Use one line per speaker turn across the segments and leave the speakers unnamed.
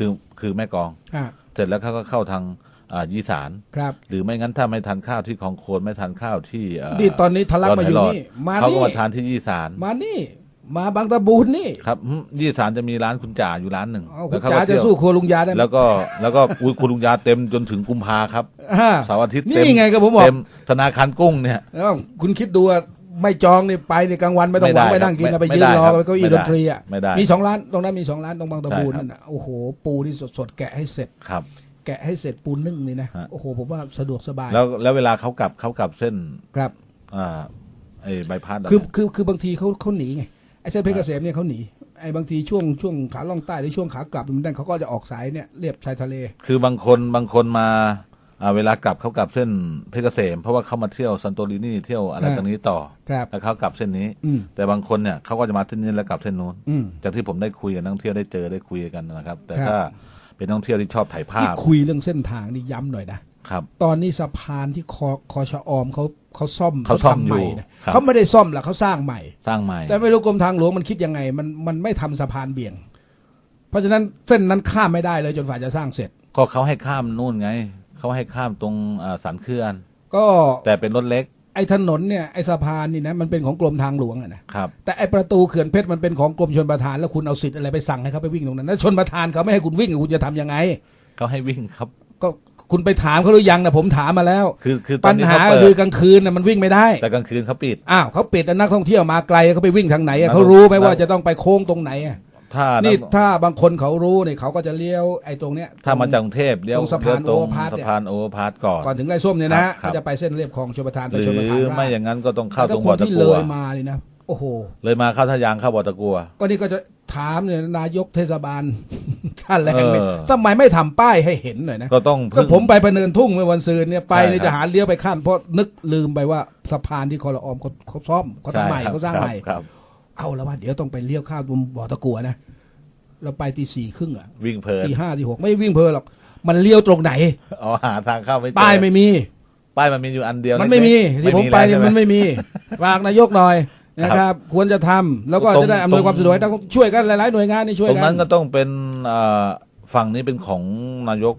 คือคือแม่กลอง
อ่า
เสร็จแล้วเขาก็เข้าทางอ่ายีสาน
ครับ
หรือไม่งั้นถ้าไม่ทานข้าวที่คลองโคนไม่ทานข้าวที่เนี่
ตอนนี้ทะลักมาอยู่
ด
นี่มา
เขาก็
นี่
มาทานที่ยี่สาน
มานี่ มาบางตะบูนนี่
ครับอืมยี่สานจะมีร้านคุณจ่าอยู่ร้านหนึ่ง
เอาคุ
แล้
ณ
วเขา
จ๋า
ก็
จะ
เที่ยว
สู้ครัวลุงยาได้ไหม
แล้วก็แล้วก็อุ้ยคุณลุงยาเต็มจนถึงกุมภาครับ
อ่า
เสาร์อาทิตย์
นี่
เต็ม
ไงก็ผมบอก
เต็มธนาคารกุ้งเนี่ย
แล้วคุณคิดดูว่า ไม่จองนี่ไปในกลางวันไม่ต้องหวัง
ไม่
ไป
ได้
นั่งกิน
ครับ
นะไป
ไม่
ยืน
ได้
รอ
ครับ
ไปเก้าอี้
ไม่
ด
ได้
นตรีอะ
ไม่ได้
มีสองร้านตรงนั้นมีสองร้านตรงบางตะบูน
ใช่ครับ
นั่นน่ะโอ้โหปูที่สดๆแกะให้เสร็จ
ครับ
แกะให้เสร็จปูนึ่งนี่นะ
ฮะ
โอ้โหผมว่าสะดวกสบาย
แล้วแล้วเวลาเขากลับเขากลับเส้น
ครับ
อ่าไอ้ใบพัดะ
คือคือคือบางทีเขาเขาหนีไงไอ้เส้นเพชรเกษมเนี่ยเขาหนีไอ้บางทีช่วงช่วงขาล่องใต้หรือช่วงขากลับมันนั่นเขาก็จะออกสายเนี่ยเรียบชายทะเล
คือบางคนบางคนมาอ่า เวลากลับเขากลับเส้นเพชรเกษม เพราะว่าเขามาเที่ยวซันโตรินีเที่ยวอะไร
อ่า
ตรงนี้ต่อ
ครับ
แล้วเขากลับเส้นนี้
อืม
แต่บางคนเนี่ยเขาก็จะมาเส้นนี้แล้วกลับเส้นนู้น
อืม
จากที่ผมได้คุยกับนักท่องเที่ยวได้เจอได้คุยกันนะครับ แต่
ครับ
ถ้าเป็นนักท่องเที่ยวที่ชอบถ่ายภา
นี่
พ
คุยเรื่องเส้นทางนี่ย้ำหน่อยนะ
ครับ
ตอนนี้สะพานที่คอคอชะออมเขาเขาซ่อม
เขาซ่อม
ทำใหม่
อยู่
นะครับเขาไม่ได้ซ่อมหรอกเขาสร้างใหม่
สร้างใหม่
แต่ไม่รู้กรมทางหลวงมันคิดยังไง มันมันไม่ทำสะพานเบี่ยง เพราะฉะนั้นเส้นนั้นข้ามไม่ได้เลยจนฝ่าจะสร้างเสร็จ
ก็เขาให้ข้ามนู่นไง เขาให้ข้ามตรงอ่าสันเขื่อน
ก็
แต่เป็นรถเล็ก
ไอ้ถนนเนี่ยไอ้สะพานนี่นะมันเป็นของกรมทางหลวงอะนะ
ครับ
แต่ไอ้ประตูเขื่อนเพชรมันเป็นของกรมชนประทานแล้วคุณเอาสิทธิ์อะไรไปสั่งให้เขาไปวิ่งตรงนั้นแล้วชนประทานเขาไม่ให้คุณวิ่งคุณจะทำยังไง
เขาให้วิ่งครับ
ก็คุณไปถามเขาหรือยังนะผมถามมาแล้ว
คือคือตอ
ปั
น
ญ
นี้
หา
เขา
ก็
เปิด
คือกลางคืนน่ะมันวิ่งไม่ได้
แต่กลางคืนเขาปิด
อ้าวเขาปิดแล้วนักท่องเที่ยวมาไกลเขาไปวิ่งทางไหนอะ
นัก
เขารู้ไหม
นัก
ว่าจะต้องไปโค้งตรงไหนอะ
ถ้า
นี่
นี่
ถ้าบางคนเขารู้เนี่ยเขาก็จะเลี้ยวไอ้ตรงเนี้ย
ถ้ามา
ตรง
จากกรุงเทพเลี้ยว
ตรงสะพาน
เลี้ยวตรง
โอเวอร์พาสเนี่ย
สะพานโอเวอร์พาสก่อน
ก่อนถึงไรส้มเนี่ยนะฮะ
ครับ
ก็จะไปเส้นเรียบคลองชลประทานไป
หรื
ชลประทาน
อ
ราช
ไม่อย่างนั้นก็ต้องเข้า
แต่
ตรง
ค
บ่อนตะ
ที่
กั
เล
วย
มาเลยนะโอ้โห
เลยมาเข้าทะยางเข้าบ่อตะกัว
ก็นี่ก็จะถามเนี่ยนายกเทศบาลท่านแรงเนี่ย
เออ
ทำไมไม่ทำป้ายให้เห็นหน่อยนะ
ก็ต้อง
ก็
พึ่ง
ผมไปพะเนินทุ่งเมื่อวันซืนเนี่ยไป
ใช่
เนี่ย
ครับ
จะหาเลี้ยวไปข้ามเพราะนึกลืมไปว่าสะพานที่คอรออมเขาเขาซ่อมเขาทำใหม่
ช่ครับ
เขาสร้างใหม่
ครับ
เอาแล้วว่าเดี๋ยวต้องไปเลี้ยวข้ามตรงบ่อตะกัวนะเราไปตีสี่ครึ่งอะ
วิ่งเพลิน
ตีห้าตีหกไม่วิ่งเพลินหรอกมันเลี้ยวตรงไหน
อ๋อหาทางเข้าไม่เจอ
ป้ายไม่มี
ป้ายมันมีอยู่อันเดียว
มันไม่มี
เล็กๆ
ที่ผมไปเนี่ย
แล้วใช่ห
มันไม่มีฝากนายกหน่อยนะครับควรจะทำแล้วก็
ตรง
จะได้อำนวยความสะดวกให้ต้องช่วยกันหลายๆหน่วยงานนี่ช่วย
ตรง
กั
นั้นนก็ต้องเป็นเอ่อฝั่งนี้เป็นของนายก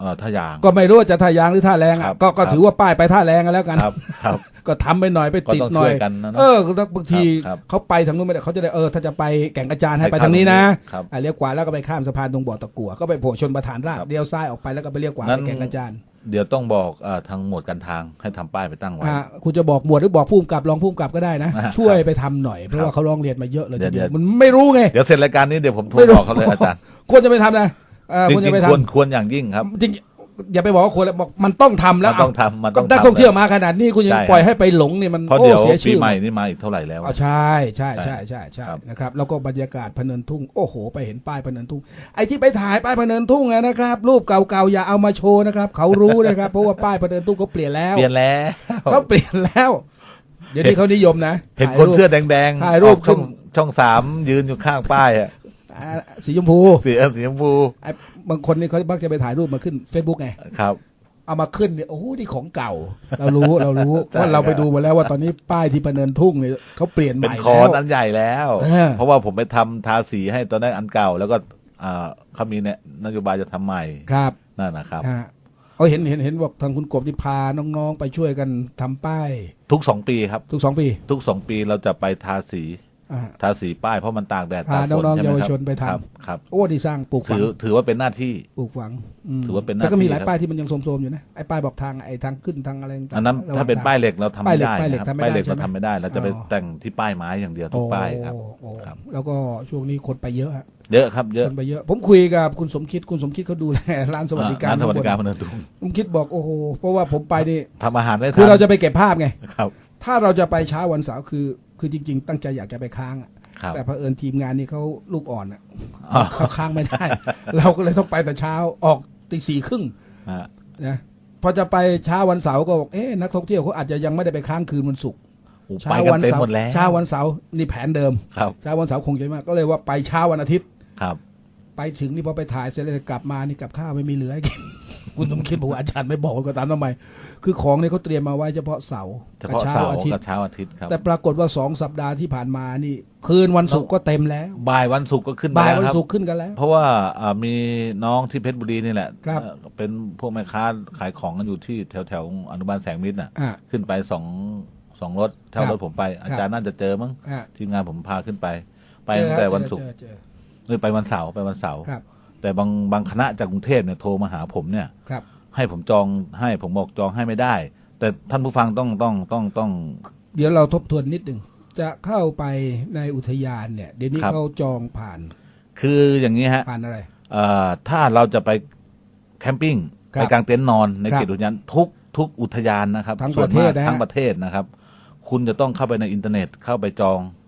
เอ่อทะยาง
ก็ไม่รู้ว่าจะท่ายางหรือท่าแรง
ครั
อะ
บ
ก็ก็
ครับ
ถือว่าป้ายไปท่าแรงกันแล้วกัน
ครับครับ
ก็ทำไปหน่อยไปติด
ก็ต้อง
หน่อย
ช่วยกันนะเนอะ
เออแล้วบางที
ครับ
เขาไปทางนู้นไม่ได้เขาจะได้เออถ้าจะไปแก่งกระจานให้
ให้
ไป
ข้าม
ทางนี้นะครับอะเลี้ยวขวาแล้วก็ไปข้ามสะพานตรงบ่อตะกั่วก็ไปโผล่ชนประธานราช
ครับ
เลี้ยวซ้ายออกไปแล้วก็ไปเลี้ยวขวา
นั้
ไป
น
แก่งกระจาน
เดี๋ยวต้องบอกเอ่อทางหมวดการทางให้ทำป้ายไปตั้งไว้
อะคุณจะบอกหมวดหรือบอกผู้กำกับรองผู้กำกับก็ได้นะ
อ่า
ช่วยไปทำหน่อยเพราะ
ครับ
ว่าเขาร้องเรียนมาเยอะเลย
เดี๋ยว
ทีเดียว
เดี๋ยว
มันไม่รู้ไง
เดี๋ยวเสร็จรายการนี้เดี๋ยวผมโทร
ไม่รู้
บอกเขาเลยอาจารย์
ควรจะไปทำนะ เออ
จ
ควร
ริ
จะ
ง
ไป
ๆ
ท
ควรควรอย่างยิ่งครับำ
จริงอย่าไปบอกว่าควรแล้วบอกมันต้องทำแล้ว
มันต้องทำมันต้อง
ก็นัก
ทำ
ท่องเที่ยวมาขนาดนี้คุณยัง
ใช่ครับ
ปล่อยให้ไปหลงเนี่ยมัน
เพราะ
โอ้
เดี๋ยว
เสีย
ปี
ชื่อ
ใหม่นี่มาอีกเท่าไหร่แล้ว
อ๋อใช่ใช่
ใช่
ใช่ใช่ใช่
ครับ
นะครับแล้วก็บรรยากาศพะเนินทุ่งโอ้โห ไปเห็นป้ายพะเนินทุ่งไอ้ที่ไปถ่ายป้ายพะเนินทุ่งอะนะครับ รูปเก่าๆอย่าเอามาโชว์นะครับเขารู้นะครับเพราะว่าป้ายพะเนินทุ่งเขาเปลี่ยนแล้ว
เปลี่ยนแล้ว
เขาเปลี่ยนแล้ว เดี๋ยวนี้เขานิยมนะ
เห็น
ถ่าย
คน
รูป
เสื้อแดงๆ
ถ่ายรูป
ออกช่องช่องสามยืนอยู่ข้างป้ายอะ
อ่าสีชมพู
สีสีชมพู
ไอ้บางคนนี่เขามักจะไปถ่ายรูปมาขึ้น Facebook ไง
ครับ
เอามาขึ้นเนี่ยโอ้โหนี่ของเก่า เรารู้เรารู้
ใช่
ว่าเราไป
ครับ
ดูมาแล้วว่าตอนนี้ป้ายที่พะเนินทุ่งเนี่ยเขาเปลี่ยนให
เป็น
ม่
คอ
แล้ว
นั้นใหญ่แล้ว
เออ
เพราะว่าผมไปทำทาสีให้ตอนนั้นอันเก่า แล้วก็อ่าเขามีเนี่ยนโยบายจะทำใหม่
ครับ
นั่นนะครับ
ฮะเอาเห็นเห็นเห็นบอกทางคุณกบที่พาน้องๆ ไปช่วยกันทำป้าย
ทุกสองปีครับ
ทุกสองปี
ทุกสองปีเราจะไปทาสี
อ่า
ทาสีป้ายเพราะมันตากแดด
พา
ตากฝน
น้องๆ
ใช่ไหม
เยาว
ครับ
ชนไปทำ
ครับครับ
โอ้ดีสร้างปลูกฝั
ถื
ง
อถือว่าเป็นหน้าที่
ปลูกฝังม
ถือว่าเป็นหน้า
แล้วก็มีหลาย
ที่ครับ
ป้ายที่มันยังโทรมๆอยู่นะไอ้ป้ายบอกทางไอ้ทางขึ้นทางอะไรต่างๆ
อันนั้น
ระหว่
ถ้างเป็น
ทง
ป้ายเหล็กเราทำไม่ได้
ป้ายเหล็ก
นะครับ
ป้ายเหล็ก
ป้ายเหล็ก
ทำไม่ได้
เราทำไม่ได้เราจะไป
อ๋อ
แต่งที่ป้ายไม้อย่างเดียวทุกป้ายครับ
โอ้โอ้
ครับ
แล้วก็ช่วงนี้คนไปเยอะฮะ
เยอะครับเยอะ
คนไปเยอะผมคุยกับคุณสมคิดคุณสมคิดเขาดูแลร้านสวัสดิการ
ร้านสวัสดิการ
ข้
พ
งบ
นันตุ้ง
ผมคิดบอกโอ้โหเพราะว่าผมไปนี่
ทำอาหารได้
คือ
ทน
เราจะไปเก็บภาพไง
ครับ
ถ้าเราจะไปเช้าวันเสาร์คือ คือจริง ๆ ตั้งใจอยากจะไปค้างอะ
ครับ
แต่เผอิญทีมงานนี่เขาลูกอ่อนอะ
อ๋อ
เขาค้างไม่ได้ เราก็เลยต้องไปแต่เช้าออกตีสี่ครึ่ง
ฮะ
นะพอจะไปเช้าวันเสาร์ก็บอกเอ๊ะนักท่องเที่ยวเขาอาจจะยังไม่ได้ไปค้างคืนวันศุกร์
โอ้
เช้า
ไปกัน
วั
เต็ม
เสา
หม
ร์
ดแล้ว
เช้าวันเสาร์นี่แผนเดิม
ครับ
เช้าวันเสาร์คงจะไม่มากก็เลยว่าไปเช้าวันอาทิตย์
ครับ
ไปไปถึงนี่พอไปถ่ายเสร็จแล้วกลับมานี่กับข้าวไม่มีเหลือให้กินคุณต้องคิดบอกว่าอาจารย์ไม่บอกก็ตามทำไม คือของเนี่ยเขาเตรียมมาไว้เฉพาะเสาร์
เฉพาะ
กับ
เสาร์
อาทิต
กับ
ย์
เช้าอาทิตย์ครับ
แต่ปรากฏว่าสองสัปดาห์ที่ผ่านมานี่ คืนวันศุกร์ก็เต็มแล้ว
บ่ายวันศุกร์ก็ขึ้นไป
บ่าย
แล้ว
วัน
ครับ
ศุกร์ขึ้นกันแล้ว
เพราะว่าอ่ามีน้องที่เพชรบุรีนี่แหละ
ครับ
เอ่อเป็นพวกแม่ค้าขายของกันอยู่ที่แถวแถวๆอนุบาลแสงมิตรน่ะ
อ่า
ขึ้นไปสองสองรถเท่า
ครับ
รถผมไป อาจารย์น่าจะเจอมั้ง
อ่า
ทีมงานผมพาขึ้นไป ไปตั้งแต่วันศุกร์
เจอเจอ
เออไปวันเสาร์ไปวันเสาร์
ครับ
แต่บางบางคณะจากกรุงเทพเนี่ยโทรมาหาผมเนี่ย
ครับ
ให้ผมจองให้ผมบอกจองให้ไม่ได้ แต่ท่านผู้ฟังต้องต้องต้องต้อง
เดี๋ยวเราทบทวนนิดหนึ่งจะเข้าไปในอุทยานเนี่ย เดี๋ยวนี้
ครับ
เขาจองผ่าน
คืออย่างนี้ฮะ
ผ่านอะไร
เอ่อถ้าเราจะไปแคมปิ้ง
ครับ
ไปกางเต็นท์นอนใน
ครับ
เขตอุทยานทุกทุกอุทยานนะครับ
ทั้ง
ส่วน
ประเทศ
มาก
นะฮะ
ทั้งประเทศนะครับ คุณจะต้องเข้าไปในอินเทอร์เน็ตเข้าไปจองา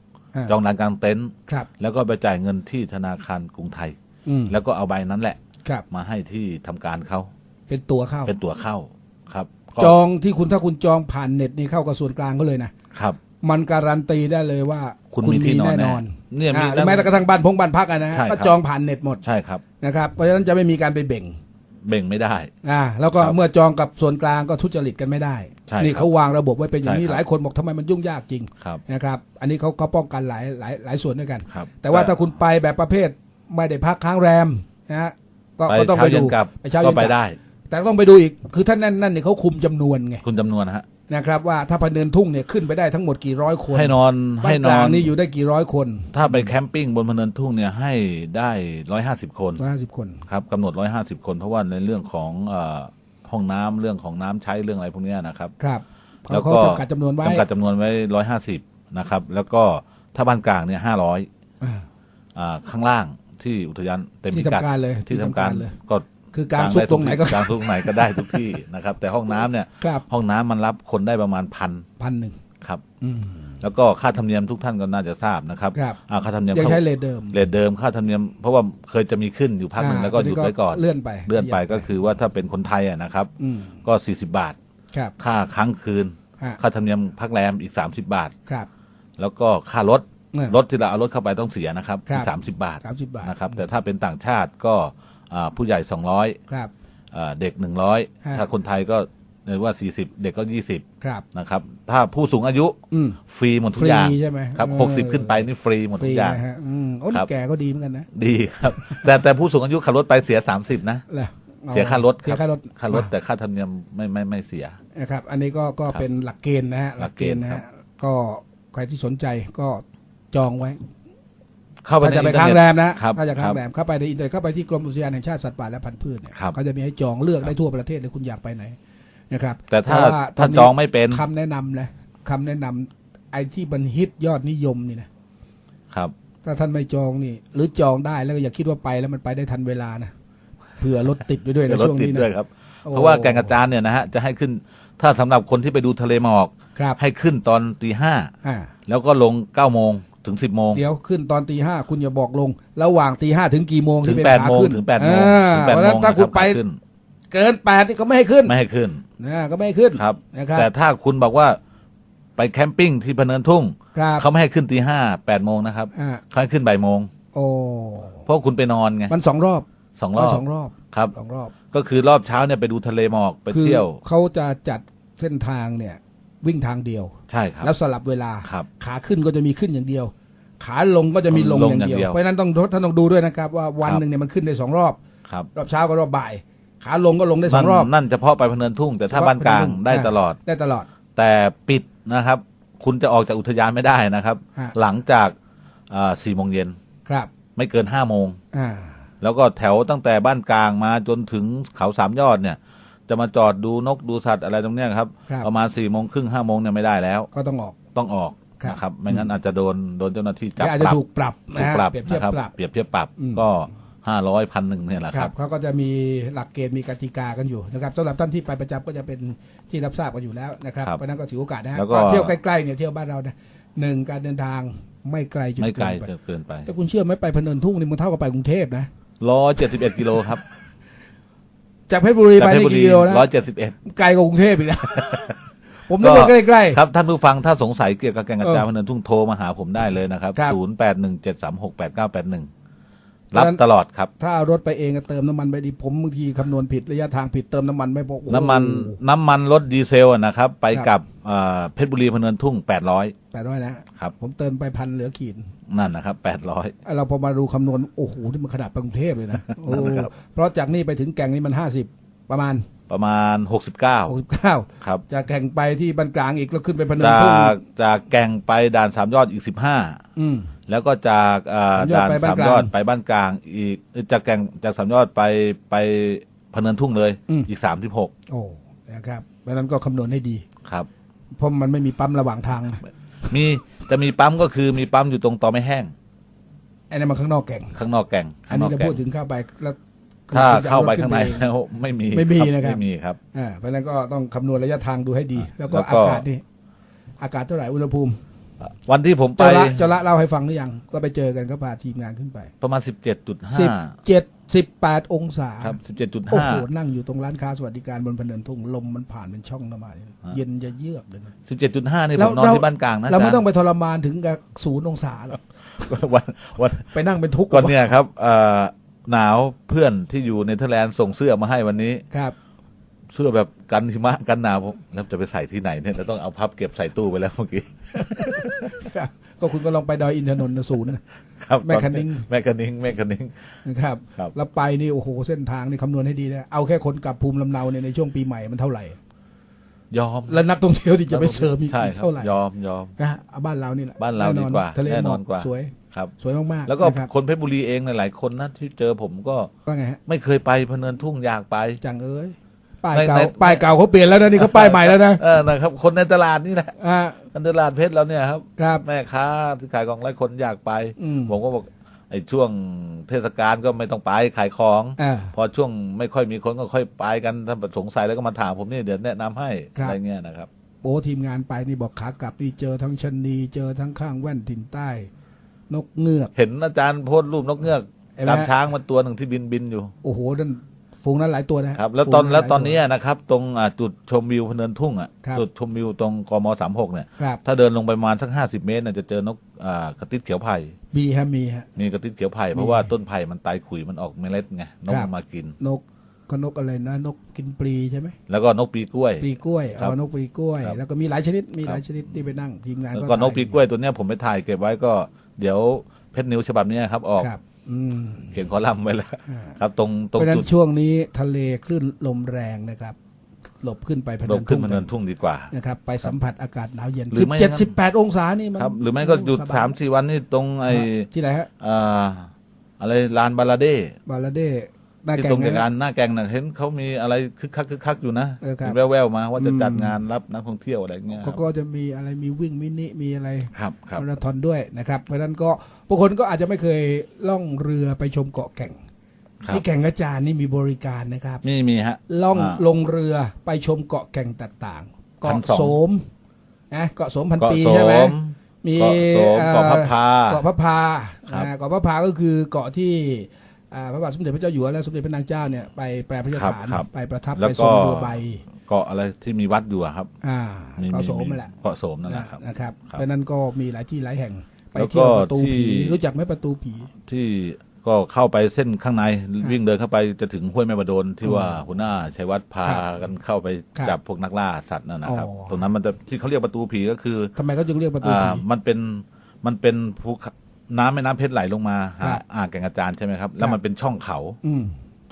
จองลานกางเต็นท์
ครับ
แล้วก็ไปจ่ายเงินที่ธนาคารกรุงไทย
อืม
แล้วก็เอาใบนั้นแหละ
ครับ
มาให้ที่ทำการเขา
เป็นตัวเข้า
เป็นตั๋วเข้าครับก็
จองที่คุณถ้าคุณจองผ่านเน็ตนี่เข้ากับส่วนกลางก็เลยนะ
ครับ
มันการันตีได้เลยว่า
คุณมีที่นอน
แน่
แน่
นอน
เนี่ยมี
อ่าหรือแม้แต่กระทั่งบ้านพงบ้านพักอะนะฮะ
ใช่ครับ
ก็จองผ่านเน็ตหมด
ใช่ครับ
นะครับเพราะฉะนั้นจะไม่มีการไปเบ่ง
เบ่งไม่ได้
อ่าแล้วก็
ครับ
เมื่อจองกับส่วนกลางก็ทุจริตกันไม่ได้
ใช่
นี่
ครับ
เขาวางระบบไว้เป็นอย่างนี้
ใช่ครับ
หลายคนบอกทำไมมันยุ่งยากจริง
ครับ
นะครับ อันนี้เขาเขาป้องกันหลายหลายหลายส่วนด้วยกัน
ครับ
แต่ว่าถ้าคุณไปแบบประเภทไม่ได้พักค้างแรมนะฮะก็
ไป
ก็ต้อง
เช้า
ไป
เย็
ดู
นกลับ
ไปเช้า
ก็
เย็น
ไป
กลับ
ได้
แต่ต้องไปดูอีกคือท่านนั่นนั่นเนี่ยเขาคุมจำนวนไง
คุณจำนวนนะฮะ
นะครับว่าถ้าพะเนินทุ่งเนี่ยขึ้นไปได้ทั้งหมดกี่ร้อยคน
ให้นอน
บ้า
ให้
น
น
ก
อ
ลาง
น
นี่อยู่ได้กี่ร้อยคน
ถ้าไปแคมปิ้งบนพะเนินทุ่งเนี่ยให้ได้ร้อยห้าสิบคน
ร้อยห้าสิบคน
ครับกำหนดร้อยห้าสิบคน เพราะว่าในเรื่องของเอ่อห้องน้ำเรื่องของน้ำใช้เรื่องอะไรพวกเนี้ยนะครับ
ครับเขา
แล้ว
เขา
ก็
จำกัดจำนวนไว้
จำกัดจำนวนไว้ร้อยห้าสิบนะครับ แล้วก็ถ้าบ้านกลางเนี่ยห้าร้อย
อ่า
อ่าข้างล่างที่อุทยานเต็ม
ที่
พิกัด
ทำการเลย
ที่ทำการ
เลย
ก็
คือการซุกตรงไหนก็
กลางซุกตรงไหนก็ได้ทุกที่นะครับ แต่ห้องน้ำเนี่ย
ครับ
ห้องน้ำมันรับคนได้ประมาณพัน
พันหนึ่ง
ครับ
อืม
แล้วก็ค่าธรรมเนียมทุกท่านก็น่าจะทราบนะครับ
ครับ
อ่าค่าธรรมเนียม
ยัง
เข้า
ใช้เลทเดิม
เรทเดิมค่าธรรมเนียมเพราะว่าเคยจะมีขึ้นอยู่พักหนึ่ง
อ่า
แล้วก็หยุดไว้ก่อน
เลื่อนไป
เลื่อนไป
ขยับ
ก็คือว่าถ้าเป็นคนไทยอะนะครับ
อืม
ก็ 40 บาท
ครับ
ค่าค้างคืน
ฮะ
ค่าธรรมเนียมพักแรมอีก 30 บาท
ครับ
แล้วก็ค่ารถ
เนี่ย
รถที่เราเอารถเข้าไปต้องเสียนะครับ
ครับ
สามสิบบาท
สามสิบบาท
นะครับ แต่ถ้าเป็นต่างชาติก็อ่า ผู้ใหญ่200
ครับ
อ่าเด็ก
ฮะ
100ถ้าคนไทยก็เรียกว่า40เด็กก็20
ครับ
นะครับ ถ้าผู้สูงอายุ
อืม
ฟรีหมดทุ
ฟ
ก
รี
อย่าง
ใช่ไหม
ครับ
เออ
หกสิบขึ้นไปนี่ฟรีหมด
ฟ
ทุ
รี
กอย่าง
นะฮะอืมโอ้
ครับ
แก่ก็ดีเหมือนกันนะ
ดีครับ แต่แต่ผู้สูงอายุขับรถไปเสีย30นะ
เหรอ
เสียค่ารถ
เสียค่ารถ
ค่ารถแต่ค่าธรรมเนียมไม่ไม่ไม่เสีย
นะครับ อันนี้ก็ก็
ครับ
เป็นหลักเกณฑ์นะฮะ
หลักเกณฑ์
นะ
ครั
ฮะ
บ
ก็ใครที่สนใจก็จองไว้
เข้าไป
ถ้า
ใน
จะไป
อินเทอ
ค้าง
เน็ต
แรมนะ
ครับ
ถ้าจะค้าง
ครับ
แรมเข้าไปในอินเทอร์เน็ตเข้าไปที่กรมอุทยานแห่งชาติสัตว์ป่าและพันธุ์พืชเนี่ย
ครับ
เขาจะมีให้จองเลือกได้ทั่วประเทศเลยคุณอยากไปไหนนะครับ
แต่ถ้า
ว่
ถ้า
ตนนี้
จองไม่เป็น
คำแนะนำนะคำแนะนำไอ้ที่มันฮิตยอดนิยมนี่นะครับ ถ้าท่านไม่จองนี่ หรือจองได้แล้วก็อย่าคิดว่าไปแล้วมันไปได้ทันเวลานะเผื่อรถติดไปด้วย
เดี๋
นะ
ยวรถ
ช่วง
ติด
นี้
ด้วย
นะครับ โอ้
เพราะว่าแก่งกระจานเนี่ยนะฮะจะให้ขึ้น ถ้าสำหรับคนที่ไปดูทะเลหมอก
ครับ
ให้ขึ้นตอนตีห้า
อ่า
แล้วก็ลงเก้าโมง ถึงสิบโมง
เดี๋ยวขึ้นตอนตีห้าคุณอย่าบอกลง ระหว่างตีห้าถึงกี่โมง
ถึ
ที่
ง
เป็น
แปด
ขา
โมง
ขึ้น
ถึงแปดโมง
อ่า
ถึงแปด
เพราะ
โม
ฉะนั้น
ง
ถ้าคุณไป
ขาขึ้น
เกินแปดนี่ก็ไม่ให้ขึ้น
ไม่ให้ขึ้น
นะก็ไม่ให้ขึ้น
ครับ
นะครับ
แต่ถ้าคุณบอกว่าไปแคมปิ้งที่พะเนินทุ่ง
ครับ
เขาไม่ให้ขึ้นตีห้าแปดโมงนะครับ
อ่า
เขาให้ขึ้นบ่ายโมง
โอ้
เพราะคุณไปนอนไง
มันสองรอบ
สองรอบ
สองรอบ
ครับ
สองรอบ
ก็คือรอบเช้าเนี่ยไปดูทะเลหมอกไป
คือ
เที่ยว
เขาจะจัดเส้นทางเนี่ย วิ่งทางเดียว
ใช่ครับ
แล้วสลับเวลา
ครับ
ขาขึ้นก็จะมีขึ้นอย่างเดียว ขาลงก็จะมีลง
ลง
อย่างเดียว
อย่างเดียว
เพราะฉะนั้นต้องท่านต้องดูด้วยนะครับ ว่าวัน
ครับ
หนึ่งเนี่ยมันขึ้นได้สองรอบ
ครับ
รอบเช้ากับรอบบ่าย ขาลงก็ลงได้สอง
นั่น
รอบ
นั่นเฉพาะไปพะเนินทุ่ง แต่ถ้าบ้านกลางได้ตลอด
ได้ตลอด
แต่ปิดนะครับ คุณจะออกจากอุทยานไม่ได้นะครับ
ฮะ
หลังจากสี่โมงเย็น
ครับ
ไม่เกินห้าโมง
อ่า
แล้วก็แถวตั้งแต่บ้านกลางมาจนถึงเขาสามยอดเนี่ย จะมาจอดดูนกดูสัตว์อะไรตรงเนี้ยครับ
ครับ
ประมาณสี่โมงครึ่งห้าโมงเนี่ยไม่ได้แล้ว
ก็ต้องออก
ต้องออก
ครับ
นะครับไม่งั้นอาจจะโดนโดนเจ้าหน้าที่จับ
และอาจ
ป
จะ
รับ
ถูกปรับนะ
ถูก
ฮะ
ปรับ
เปรียบเทียบ
นะครับ
ปรับ
เปรียบเทียบปรับ
อืม
ก็ห้าร้อยพันหนึ่งเนี่ยแหละ
ค
ค
รั
รั
บบ เขาก็จะมีหลักเกณฑ์มีกติกากันอยู่นะครับสำหรับท่านที่ไปประจำก็จะเป็นที่รับทราบกันอยู่แล้วนะครับ
ครับ
เพราะฉะนั้นก็ถือโอกาสนะฮะ
แล้วก็
ก็เที่ยวใกล้ๆเนี่ยเที่ยวบ้านเราเนี่ยหนึ่งการเดินทางไม่ไกลจน
ไม่ไกล
เกินไป
จนเกินไป
แต่คุณเชื่อไหมไปพะเนินทุ่งนี่มันเท่ากับไปกรุงเทพนะ
ร้อยเจ็ดสิบเอ็ดกิโลครับ
จากเพชรบุรี
จาก
ไป
เพชร
นี่
บุรี
กี่กิโลนะ
ร้อยเจ็ดสิบเอ็ด
ไกลกว่ากรุงเทพอีกนะผมนึกว่าใกล้ๆ
ครับท่านผู้ฟังถ้าสงสัยเกี่ยวกับแก่งกระจาน
เออ
พะเนินทุ่งโทรมาหาผมได้เลยนะครับ
ครับ
ศูนย์แปดหนึ่งเจ็ดสามหกแปดเก้าแปดหนึ่ง รับ
เพราะฉะนั้น
ตลอดครับ
ถ้าเอารถไปเองอะเติมน้ำมันไปดีผมบางทีคำนวณผิดระยะทางผิดเติมน้ำมันไม่พอโอ้โห
น้ำมันน้ำมันรถดีเซลอะนะครับ ไป
ครับ
กับเอ่อเพชรบุรีพะเนินทุ่ง 800
แปดร้อยนะครับ ผมเติมไปพันเหลือขีด
นั่นนะครับ 800
เราพอมาดูคำนวณโอ้โหนี่มันขนาดไปกรุงเทพเลยนะโอ้
นั่นนะครับ
เพราะจากนี่ไปถึงแก่งนี่มันห้าสิบประมาณ
ประมาณ
หก
69
สิบเก้า
ครับ
จากแก่งไปที่บ้านกลางอีกแล้วขึ้นไปพะเนิน
จา
ทุ่ง
กจากแก่งไปด่านสามยอดอีก
อืม
15 แล้วก็จากเอ่อ
สามยอด
ด่าน
ไปบ้าน
สาม
กลาง
ยอดไปบ้านกลางอีกเอ้ยจากแก่งจากสามยอดไปไปพะเนินทุ่งเลย
อืม
อีก 36
โอ้นะครับเพราะฉะนั้นก็คำนวณให้ดี
ครับ
เพราะมันไม่มีปั๊มระหว่างทางนะ
มีจะมีปั๊มก็คือมีปั๊มอยู่ตรงตอไม่แห้ง
ไอ้นั่นมันข้างนอกแก่ง
ข้างนอกแก่ง
อัน
ข้างน
นี้
อก
เรา
แก่
พู
ง
ดถึงเข้าไปแล้ว
ถ้า
คุณจะ
เข้าไป
อรถ
ข้างใน
ขึ้
แล้วไม่มี
ไม่มี
ครับ
นะครับ
ไม่มีครับ
อ่าเพราะฉะนั้นก็ต้องคำนวณระยะทางดูให้ดี แล้วก็
แล้ว
อา
ก็
กาศนี่อากาศเท่าไหร่อุณหภูมิ
วันที่ผมไป
เจาละเจาละเล่าให้ฟังหรือยังก็ไปเจอกันก็พาทีมงานขึ้นไป
ประมาณ
สิบ
17.5
เจ็ดสิบแปดองศา
ครับ
โอ้โห
17.5
นั่งอยู่ตรงร้านค้าสวัสดิการบนพะเนินทุ่งลมมันผ่านเป็นช่องเข้ามาเนี่ย
ฮะ
เย็นจะเยือกเลยนะ
17.5นี่
แล้
ผ
ว
มนอน
เรา
ที่บ้านกลางนะ
เราไม่
จ๊ะ
ต้องไปทรมานถึงกับศูนย์องศาหรอก
วันวัน
ไปนั่งเป็นทุกข์
ก่อนเนี่ยครับเอ่อ หนาวเพื่อนที่อยู่เนเธอร์แลนด์ส่งเสื้อมาให้วันนี้
ครับ
เสื้อแบบกันหิมะกันหนาวผมแล้วจะไปใส่ที่ไหนเนี่ยจะต้องเอาพับเก็บใส่ตู้ไปแล้วเมื่อกี้
ครับก็คุณก็ลองไปดอยอินทนนท์นะศูนย์นะ
ครับ
แม่คันนิ้ง
แม่คันนิงแม่คันนิง
นะครับ
ครับ
แล้วไปนี่โอ้โหเส้นทางนี่คำนวณให้ดีนะเอาแค่คนกลับภูมิลำเนาเนี่ยในช่วงปีใหม่มันเท่าไหร่
ยอม
แล้วนักท่องเที่ยวที่จะไปเสริมอีก
ใช่ครับ
เท่าไหร่
ยอมยอม
นะเอาบ้านเรานี่แหละ
บ้านเราดีกว่า
แน่นอนทะเล
แน่
หม
น
อ
อกนกว่า
สวย
ครับ
สวยมากๆ
แล้วก็
นะครับ
คนเพชรบุรีเองหลายๆคนนะที่เจอผมก็
ว่าไงฮะ
ไม่เคยไปพะเนินทุ่งอยากไป
จังเอ้ยป้าย
ใน
เก่า
ใน
ป้ายเก่าเขาเปลี่ยนแล้วนะนี่เขาป้ายใหม่แล้วนะ
เออนะครับ คนในตลาดนี่แหละ
อ่า
ในตลาดเพชรเราเนี่ยครับ
ครับ
แม่ค้าที่ขายของหลายคนอยากไป
อืม
ผมก็บอกไอ้ช่วงเทศกาลก็ไม่ต้องไปขายของ
อ่า
พอช่วงไม่ค่อยมีคนก็ค่อยไปกันถ้าสงสัยแล้วก็มาถามผมนี่เดี๋ยวแนะนำให้
ครับ
อะไรเงี้ยนะครับ
โอ้ทีมงานไปนี่บอกขากลับนี่เจอทั้งชะนีเจอทั้งข้างแว่นถิ่นใต้ นกเงือก
เห็นอาจารย์โพสต์รูปนกเงือก
เห็นไหม
ตามช้างมันตัวหนึ่งที่บินบินอยู่
โอ้โหนั่นฝูงนั้นหลายตัวนะฮะ
ครับ แล้วตอน
ฝูง
แล้วตอน
หาย
นี้นะครับ ตรงอ่าจุดชมวิวพะเนินทุ่งอะ
ครับ
จุดชมวิวตรงกมสามหกเนี่ย
ครับ
ถ้าเดินลงไปประมาณสักห้าสิบเมตรน่ะจะเจอนกอ่ากระติดเขียวไผ่
มีฮะมีฮะ
มีกระติดเขียวไผ่เพ
มี
ราะว่าต้นไผ่มันตายขุยมันออกเมล็ดไงนก
ครับ
มันมากิน
นกก็นกอะไรนะ นกกินปลีใช่ไหม
แล้วก็นกปีกล้วย
ปลีกล้วย
ครับ
เอานกปลีกล้วย
ครับ
แล้วก็มีหลายชนิดมี
ครับ
หลายชนิดที่ไปนั่งทีมงาน
แล้ว
ก็
ก็นก
ถ่า
ปีกล้วยตัวเนี้ยผมไปถ่ายเก็บไว้ก็ เดี๋ยวเพชรนิวฉบับเนี้ยครับออก
ครับอืม
เขียนคอลัมน์ไว้แล้ว
อ่า
ครับ ตรงตรง
เพราะฉะนั้
จุ
น
ด
ช่วงนี้ทะเลคลื่นลมแรงนะครับหลบขึ้นไปพะ
ล
เนิ
ง
น
ขึ้
ทุ่
น
ง
พะเนินทุ่งดีกว่า
นะครับ ไปสัมผัสอากาศหนาวเย็น
หรื
สิ
อบไม่
เจ็ด
งั้น
สิบแปดองศานี่มัน
ครับ หรือไม่ก็หยุด
บย
สามสี่วันนี่ตรงไอ
ที่ไหนฮะ
อ่าอะไรลานบาลาเด้
บาลาเด หน้า
ที่
แก่
ตรง
ง
จาก
นะ
การหน้าแกงน่ะเห็นเขามีอะไรคึกคักคึกคักอยู่นะ
เออครับ
เห็นแววๆมาว่าจะ
อืม
จัดงานรับนักท่องเที่ยวอะไรเงี้ยค
เขา
รับ
ก็จะมีอะไรมีวิ่งมินิมีอะไร
ครับครับ
มาราธอนด้วยนะครับ เพราะฉะนั้นก็บางคนก็อาจจะไม่เคยล่องเรือไปชมเกาะแก่ง
ครับ
นี่แก่งกระจานนี่มีบริการนะครับ
มีมีฮะ
ล่อง
อ่า
ลงเรือไปชมเกาะแก่งต่างๆ
พั
เกาะ
นสอง
โสมนะเกาะโสมพัน
เกาะ
ปี
โส
ใช่ไหม
ม
มี
เกาะโสม
อ่อ
เกาะพระพา
เกาะพระพา
ครับ
อ่าเกาะพระพาก็คือเกาะที่อ่า พระบาทสมเด็จพระเจ้าอยู่หัวและสมเด็จพระนางเจ้าเนี่ยไปแปรพระราชทาน
ครับ
ไปประทับ
แล้ว
ไป
ก็
ทรงเรือใบ
เกาะอะไรที่มีวัดอยู่อะครับ
อ่า
มี
เกาะโสม
มี
นั่นแหละ
เกาะโสมนั่นแหละครับ
นะครับ
ครับ
เพราะฉะนั้นก็มีหลายที่หลายแห่ง ไป
แล้วก็
เที่ยวประตู
ที่
ผีรู้จักไหมประตูผี
ที่ก็เข้าไปเส้นข้างในวิ่งเดินเข้าไปจะถึงห้วยแม่ประโดนที่ว่าหัวหน้าชัยวัฒน์พา
ครับ
กันเข้าไป
ครับ
จับพวกนักล่าสัตว์นั่นนะครับ
อ๋อ
ตรงนั้นมันจะที่เขาเรียกประตูผีก็คือ
ทำไมเขาจึงเรียกประตู
อ่า
ผี
มันเป็นมันเป็นภูเขา น้ำแม่น้ำเพชรไหลลงมาหา
ครับ
อ่างแก่งกระจานใช่ไหมครับ แล้วมันเป็นช่องเขา
อืม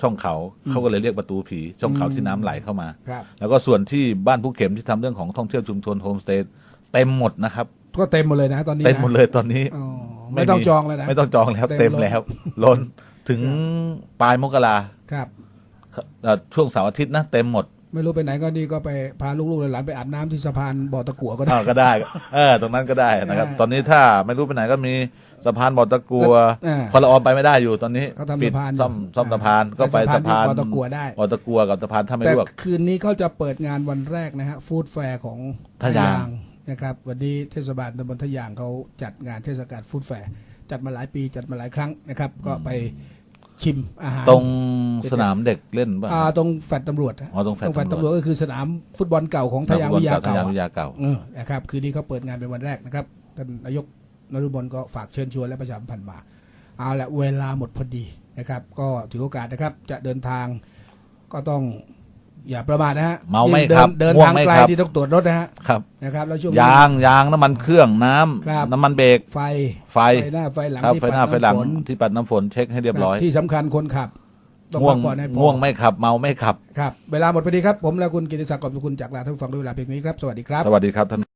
ช่องเขาเขาก็เลยเรียกประตูผี ช่องเขา
อืม
ที่น้ำไหลเข้ามา
ครับ
แล้วก็ส่วนที่บ้านผู้เข็มที่ทำเรื่องของท่องเที่ยวชุมชนโฮมสเตย์เต็มหมดนะครับ
ก็เต็มหมดเลยนะ ตอนนี้
เต็มหมด
นะ
เลยตอนนี้
อ๋อไม่ต้องจองเลยนะ
ไม่ต้องจองแล้ว
เต็
เต็
ม
ม
ล้น
แล้ว ล้นถึงปลายมกรา
ครับ
เอ่อช่วงเสาร์อาทิตย์นะเต็มหมด
ไม่รู้ไปไหนก็นี่ก็ไปพาลูกๆหลานๆไปอาบน้ำที่สะพานบ่อตะกั่วก็ได้
อ้าวก็ได้ เออตรงนั้นก็ได้นะครับ
อ่า
ตอนนี้ถ้าไม่รู้ไปไหนก็มี สะพานบ่อตะกัว
อ่า
พลออมไปไม่ได้อยู่ตอนนี้
เขาทำ
ปิด
สะพาน
ซ่อม
อยู่
ซ่อมสะพานก็ไป
ไป
สะ
สะ
พา
พานนบ่อตะกั่วได้
บ่อตะกัวกับสะพานท่าไม่
แต่
รวก
คืนนี้เขาจะเปิดงานวันแรกนะฮะฟู้ดแฟร์ของ
ทะยาง
นะครับ วันนี้เทศบาลตำบลทะยางเขาจัดงานเทศกาลฟู้ดแฟร์จัดมาหลายปีจัดมาหลายครั้งนะครับ ก็ไปชิมอาหาร
ตรงสนามเด็กเล่นป่ะ
อ่าตรงแฟลตตำรวจนะ
อ๋อตรงแฟลต
ตำร
ตำร
ว
ว
จ
จ
ก็คือสนามฟุตบอลเก่าของทะยางวิทยา
ทะ
เก่า
ยางวิทยาเก่า
เออนะครับคืนนี้เขาเปิดงานเป็นวันแรกนะครับท่านนายก นรุบลก็ฝากเชิญชวนและประชาสัมพันธ์มา เอาละเวลาหมดพอดีนะครับ ก็ถือโอกาสนะครับจะเดินทางก็ต้องอย่าประมาทนะฮะ
เมาไม่
ยิ่งเดิน
ครับ
เดิน
ง่วง
ทาง
ไม่
ไกล
ครับ
ที่ต้องตรวจรถนะฮะ
ครับ
นะครับแล้วช่วง
ยางยางน้ำมันเครื่องน้ำ
ครับ
น้ำมันเบรก
ไฟ
ไฟ
หน้าไฟหลัง
ครับ
ที่
ไฟหน้า
ปัด
ไฟหลังำ
ฝน
ที่ปัดน้ำฝนเช็คให้เรียบร้อย
ที่สำคัญคนขับต้อง
ง่ว
พั
ง
กผ่อนให้พอ
ง่วงไม่ขับ เมาไม่ขับ
ครับ เวลาหมดพอดีครับ ผมและคุณกิติศักดิ์กอบสุคุณจากลาท่านผู้ฟังด้วยเวลาเพียงนี้ครับ สวัสดีครับ
สวัสดีครับท่าน